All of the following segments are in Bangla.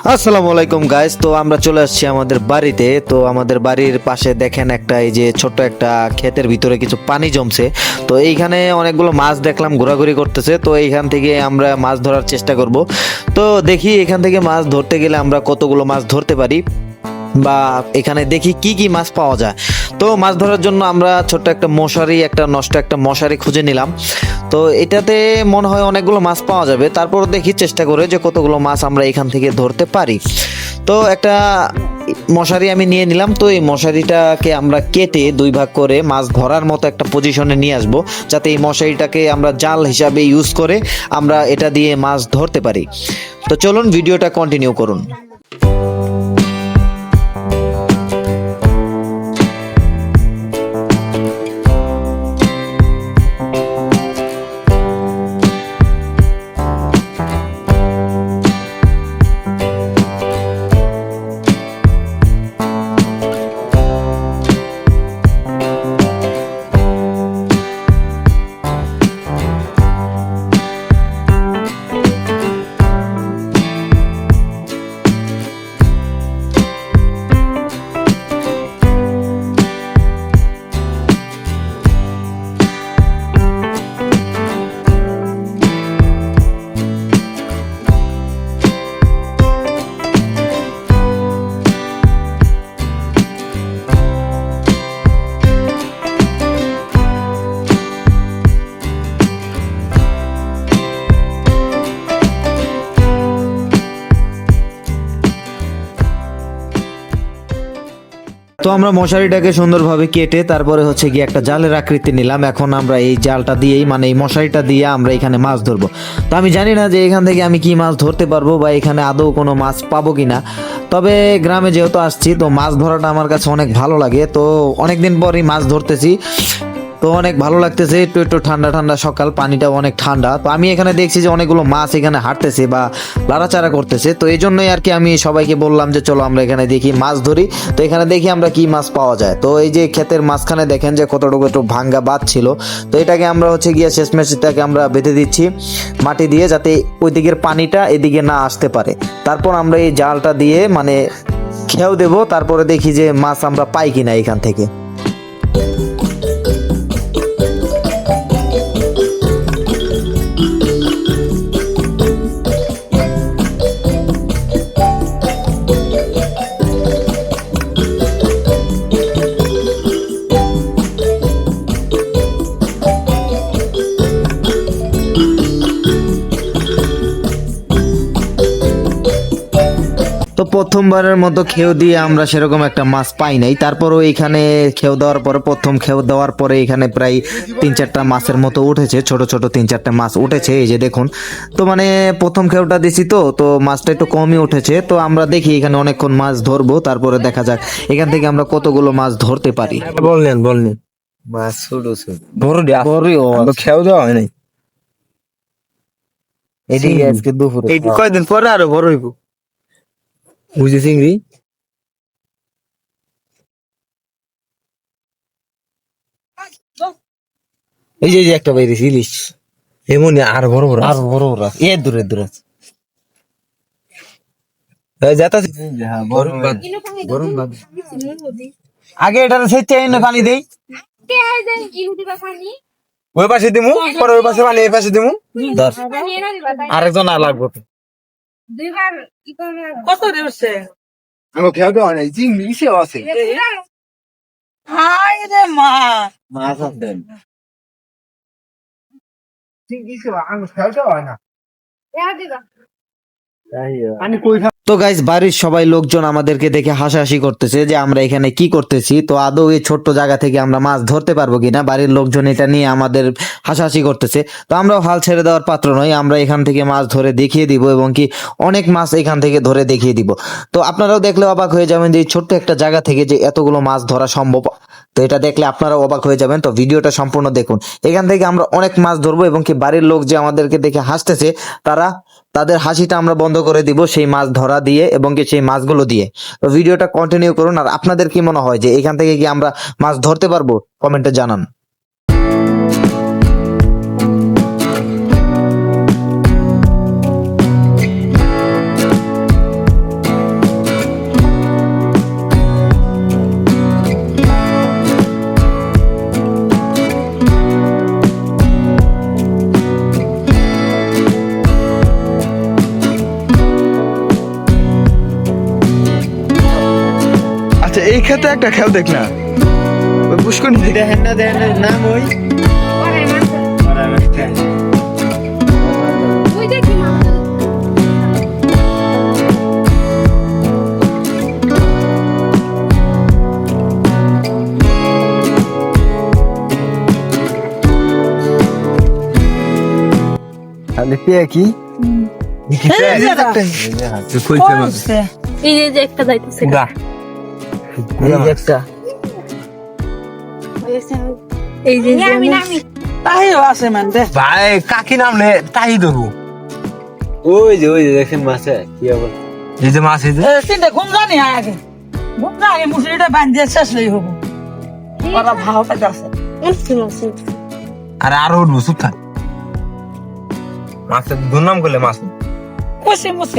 আসসালামু আলাইকুম গাইস তো আমরা চলে আসছি আমাদের বাড়িতে। তো আমাদের বাড়ির পাশে দেখেন একটা, এই যে ছোট্ট একটা ক্ষেতের ভিতরে কিছু পানি জমছে। তো এইখানে অনেকগুলো মাছ দেখলাম, ঘোরাঘুরি করতেছে। তো এইখান থেকে আমরা মাছ ধরার চেষ্টা করব। তো দেখি এখান থেকে মাছ ধরতে গেলে আমরা কতগুলো মাছ ধরতে পারি, বা এখানে দেখি কি কি মাছ পাওয়া যায়। তো মাছ ধরার জন্য আমরা ছোট্ট একটা মশারি, একটা নষ্ট একটা মশারি খুঁজে নিলাম। তো এটাতে মনে হয় অনেকগুলো মাছ পাওয়া যাবে। তারপর দেখি চেষ্টা করে যে কতগুলো মাছ আমরা এখান থেকে ধরতে পারি। তো একটা মশারি আমি নিয়ে নিলাম। তো এই মশারিটাকে আমরা কেটে দুই ভাগ করে মাছ ধরার মতো একটা পজিশনে নিয়ে আসব। যাতে এই মশারিটাকে আমরা জাল হিসাবে ইউজ করে আমরা এটা দিয়ে মাছ ধরতে পারি। তো চলুন ভিডিওটা কন্টিনিউ করুন। তো আমরা মশারিটাকে সুন্দরভাবে কেটে তারপরে হচ্ছে গিয়ে একটা জালের আকৃতি নিলাম। এখন আমরা এই জালটা দিয়েই মানে এই মশারিটা দিয়ে আমরা এখানে মাছ ধরবো। তো আমি জানি না যে এখান থেকে আমি কি মাছ ধরতে পারব বা এখানে আদৌ কোনো মাছ পাবো কি না তবে গ্রামে যেহেতু আসছি, তো মাছ ধরাটা আমার কাছে অনেক ভালো লাগে। তো অনেকদিন পরই মাছ ধরতেছি। তো অনেক ভালো লাগতেছে, একটু একটু ঠান্ডা ঠান্ডা সকাল, পানিটা অনেক ঠান্ডা। তো আমি এখানে দেখছি যে অনেকগুলো মাছ এখানে হাঁটতেছে বা লাড়াচাড়া করতেছে। তো এই জন্যই আর কি আমি সবাইকে বললাম যে চলো আমরা এখানে দেখি মাছ ধরি। তো এখানে দেখি আমরা কি মাছ পাওয়া যায়। তো এই যে ক্ষেতের মাঝখানে দেখেন যে কতটুকু একটু ভাঙ্গা বাদ ছিল। তো এটাকে আমরা হচ্ছে গিয়ে শেষমেশ এটাকে আমরা বেঁধে দিচ্ছি মাটি দিয়ে যাতে ওই দিকের পানিটা এদিকে না আসতে পারে। তারপর আমরা এই জালটা দিয়ে মানে খেয়েও দেবো, তারপরে দেখি যে মাছ আমরা পাই কিনা এখান থেকে। প্রথমবারের মতো খেউ দিয়ে আমরা সেরকম একটা মাছ পাই নাই। তারপরও এখানে খেউ দেওয়ার পরে প্রথম খেউ দেওয়ার পরে এখানে প্রায় তিন চারটা মাছের মতো উঠেছে ছোট ছোট তিন চারটা মাছ উঠেছে এই যে দেখুন। তো মানে প্রথম খেউটা দিছি তো তো মাছটা একটু কমই উঠেছে। তো আমরা দেখি এখানে অনেকক্ষণ মাছ ধরবো তারপরে দেখা যাক এখান থেকে আমরা কতগুলো মাছ ধরতে পারি। বললেন বললেন। মাছ ছোট ছোট। বড় খেয়াও দেওয়া হয় নাই। এদিকে আজকে দুপুরে কয়দিন পরে আরও বড় হইব? বুঝি চিংড়ি এই যে এই যে একটা বাইরেছি ইলিশ। এমনি আর বড় বড় আর বড় বড় আছে। এ দূরে দূরে আছে। ভাত আগে এটা সেচে এনে পানি দেই? ওই পাশে দিমু পরে ওই পাশে পানি এই পাশে দিমু। আরেকজন আর লাগবে। কত দিবসে আমি খেয়াল দেওয়া নাই ইসেও আছে। হাই রে? মা। মাছ আছে। চিংড়ি আমি খেয়াল দেওয়া হয় না তাই আমি কই তো গাইস বাড়ির সবাই লোকজন আমাদেরকে দেখে হাসাহাসি করতেছে যে আমরা এখানে কি করতেছি। তো আদৌ এই ছোট্ট জায়গা থেকে আমরা মাছ ধরতে পারব কিনা? বাড়ির লোকজন এটা নিয়ে আমাদের হাসাহাসি করতেছে। তো আমরাও হাল ছেড়ে দেওয়ার পাত্র নই, আমরা এখান থেকে মাছ ধরে দেখিয়ে দিব এবং কি অনেক মাছ এখান থেকে ধরে দেখিয়ে দিব। তো আপনারাও দেখলে অবাক হয়ে যাবেন যে ছোট্ট একটা জায়গা থেকে যে এতগুলো মাছ ধরা সম্ভব। তো এটা দেখলে আপনারাও অবাক হয়ে যাবেন। তো ভিডিওটা সম্পূর্ণ দেখুন। এখান থেকে আমরা অনেক মাছ ধরবো এবং কি বাড়ির লোক যে আমাদেরকে দেখে হাসতেছে, তারা তাদের হাসিটা আমরা বন্ধ করে দিব, সেই মাছ ধরা দিয়ে এবং কি সেই মাছগুলো দিয়ে। তো ভিডিওটা কন্টিনিউ করুন আর আপনাদের কি মনে হয় যে এখান থেকে কি আমরা মাছ ধরতে পারব? কমেন্টে জানান। এই ক্ষেতে একটা খেয়াল দেখ না। ওই পুষ্কর দেখেন না দেখেন না, নাম ওই। তাহলে পেয়ে কি এই যে যে একটা যাইতেছে। এই দেখছা এই যে যে আছে মান ভাই কাকি নামলে তাই ধরু ওই যে ওই যে দেখেন মাছে? কি এই যে মাছ এই যে। তিনটা ঘুম জানি আগে। ঘুম না আগে বান্ধিয়ে শেষ লই হব। ওরা ভাও পেতে আছে। মুসি মুসি আরে আরও উঠবো থাক। মাছের দুর্নাম করলে মাছ। মুসি মুসি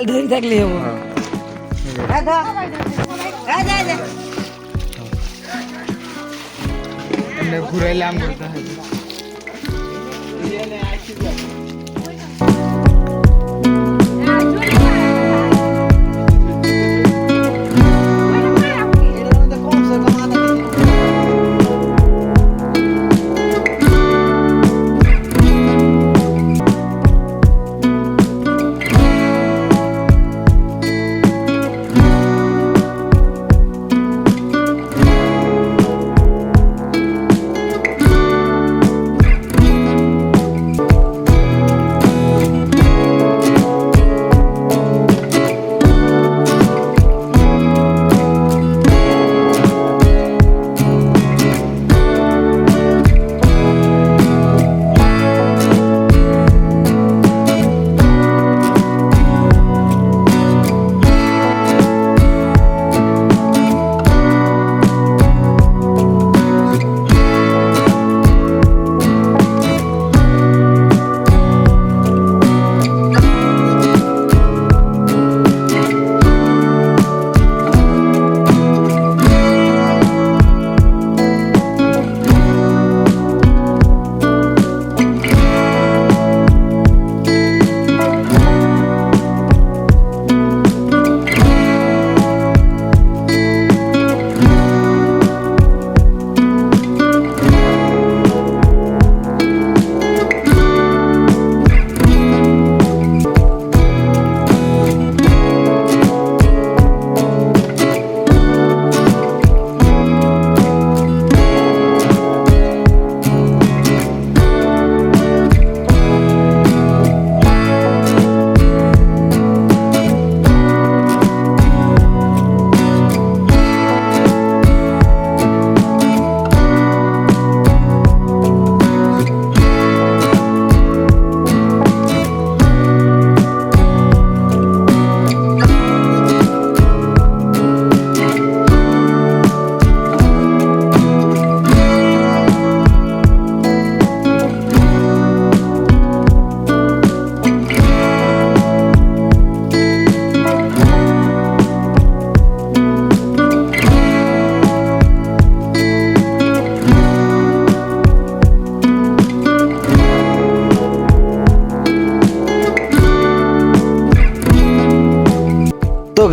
খালি ধরে থাকলে হব। ঘুরাইলাম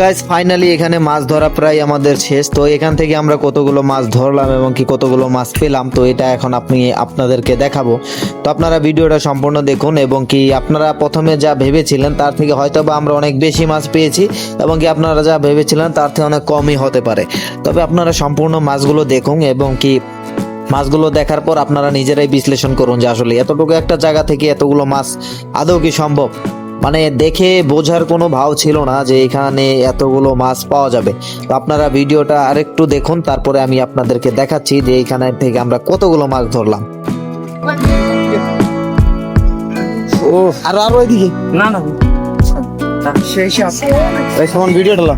গাইজ ফাইনালি এখানে মাছ ধরা প্রায় আমাদের শেষ। তো এখান থেকে আমরা কতগুলো মাছ ধরলাম এবং কি কতগুলো মাছ পেলাম, তো এটা এখন আপনি, আপনাদেরকে দেখাবো। তো আপনারা ভিডিওটা সম্পূর্ণ দেখুন এবং কি আপনারা প্রথমে যা ভেবেছিলেন, তার থেকে হয়তো বা আমরা অনেক বেশি মাছ পেয়েছি এবং কি আপনারা যা ভেবেছিলেন, তার থেকে অনেক কমই হতে পারে। তবে আপনারা সম্পূর্ণ মাছগুলো দেখুন এবং কি মাছগুলো দেখার পর আপনারা নিজেরাই বিশ্লেষণ করুন যে আসলে এতটুকু একটা জায়গা থেকে এতগুলো মাছ আদৌ কি সম্ভব। মানে দেখে বোঝার কোনো ভাও ছিল না যে এখানে এতগুলো মাছ পাওয়া যাবে। তো আপনারা ভিডিওটা আরেকটু দেখুন তারপরে আমি আপনাদেরকে দেখাচ্ছি যে এখানে থেকে আমরা কতগুলো মাছ ধরলাম। ও আর আরও এদিকে। না না। শেষ সমান ভিডিও ঢালা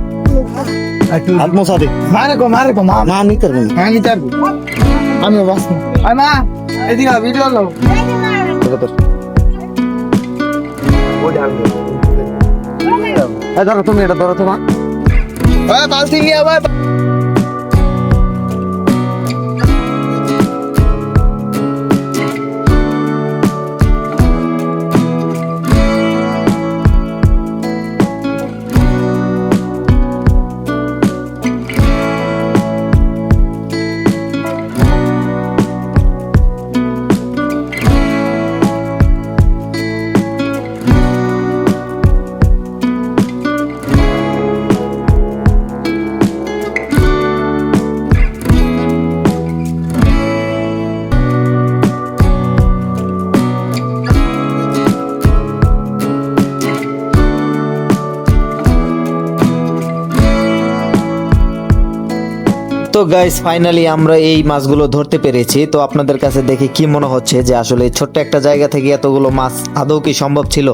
আত্মসাদে মারে গো মারে গো মা। না। নিতে পারবেন হ্যাঁ আমি বাস মা এদিকে ভিডিও ধরো তুমি এটা ধরো তোমার বালতি নিয়ে আয় তো গাইস ফাইনালি আমরা এই মাছগুলো ধরতে পেরেছি। তো আপনাদের কাছে দেখে কি মনে হচ্ছে যে আসলে ছোট্ট একটা জায়গা থেকে এতগুলো মাছ আদৌ কি সম্ভব ছিল?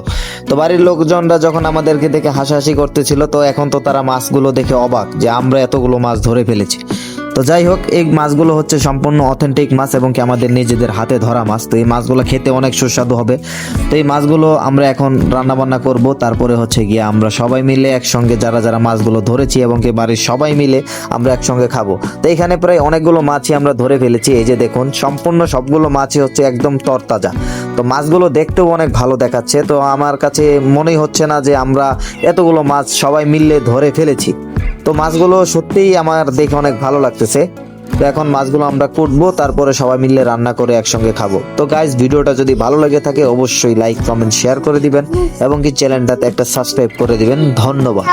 তো বাড়ির লোকজনরা যখন আমাদেরকে দেখে হাসাহাসি করতেছিল, তো এখন তো তারা মাছগুলো দেখে অবাক যে আমরা এতগুলো মাছ ধরে ফেলেছি। তো যাই হোক, এই মাছগুলো হচ্ছে সম্পূর্ণ অথেন্টিক মাছ এবং কি আমাদের নিজেদের হাতে ধরা মাছ। তো এই মাছগুলো খেতে অনেক সুস্বাদু হবে। তো এই মাছগুলো আমরা এখন রান্না বান্না করব। তারপরে হচ্ছে গিয়ে আমরা সবাই মিলে একসঙ্গে যারা যারা মাছগুলো ধরেছি এবং কি বাড়ির সবাই মিলে আমরা একসঙ্গে খাব। তো এখানে প্রায় অনেকগুলো মাছই আমরা ধরে ফেলেছি। এই যে দেখুন, সম্পূর্ণ সবগুলো মাছই হচ্ছে একদম তরতাজা। তো মাছগুলো দেখতেও অনেক ভালো দেখাচ্ছে। তো আমার কাছে মনেই হচ্ছে না যে আমরা এতগুলো মাছ সবাই মিলে ধরে ফেলেছি। তো মাছগুলো সত্যিই আমার দেখে অনেক ভালো লাগতেছে। তো এখন মাছগুলো আমরা কুটবো, তারপরে সবাই মিলে রান্না করে একসঙ্গে খাব। তো গাইজ ভিডিওটা যদি ভালো লেগে থাকে, অবশ্যই লাইক কমেন্ট শেয়ার করে দিবেন এবং কি চ্যানেলটাতে একটা সাবস্ক্রাইব করে দিবেন। ধন্যবাদ।